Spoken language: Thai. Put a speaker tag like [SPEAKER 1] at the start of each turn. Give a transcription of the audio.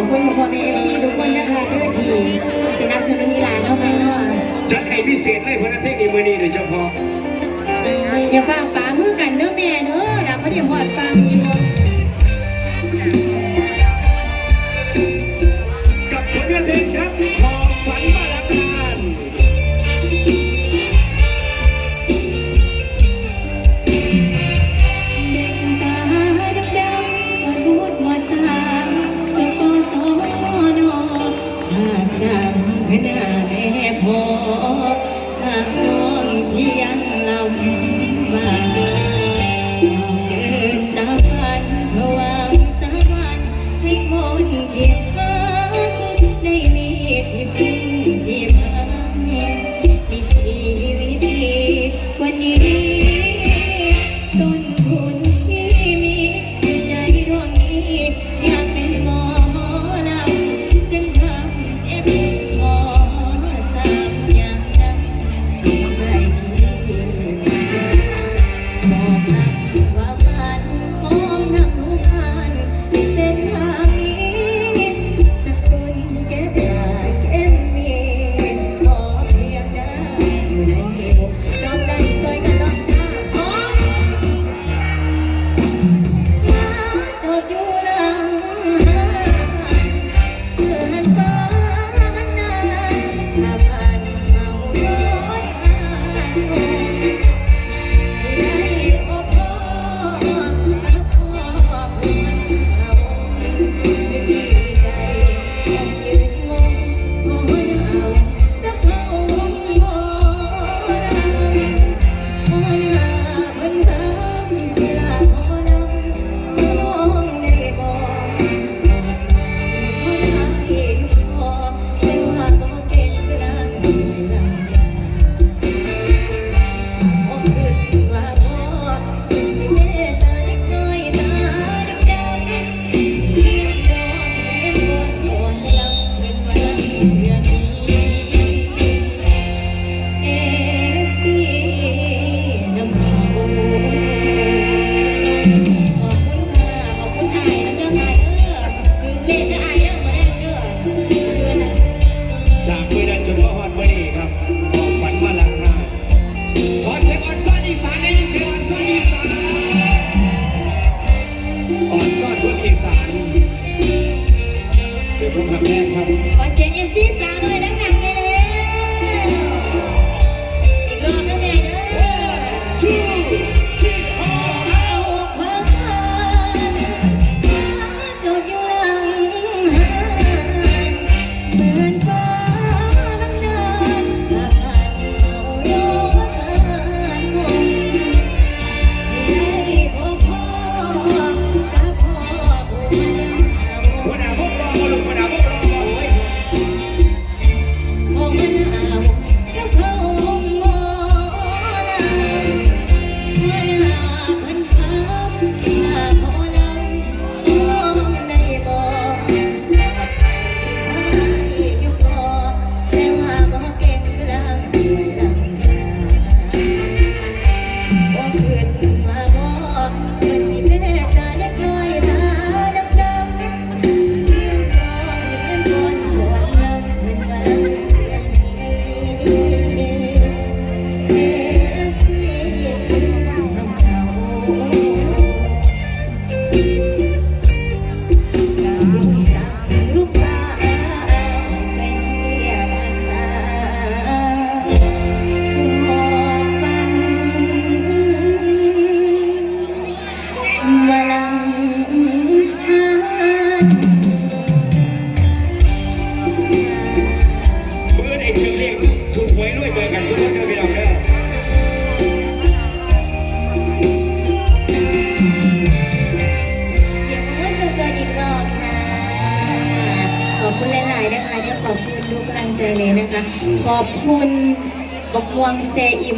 [SPEAKER 1] ขอบคุณพ่อแม่เอฟซีทุกคนนะคะด้วยที่สนับสนุนอีหลานเนาะค่ะเนาะ
[SPEAKER 2] จัดให้พิเศษเลยเพราะนักเพลงนี้มือนี้โดยเฉพาะ
[SPEAKER 1] อย่าฟังป่ามือกันเด้อแม่เด้อ
[SPEAKER 2] รั
[SPEAKER 1] กพระเดียวหอดฟังอยู่ sang na hai bo. ครับ ขอเสี
[SPEAKER 2] ยงเอ็ม
[SPEAKER 1] ซี ทุกกำลังใจเลยนะคะ ขอบคุณบกมวงเซอิม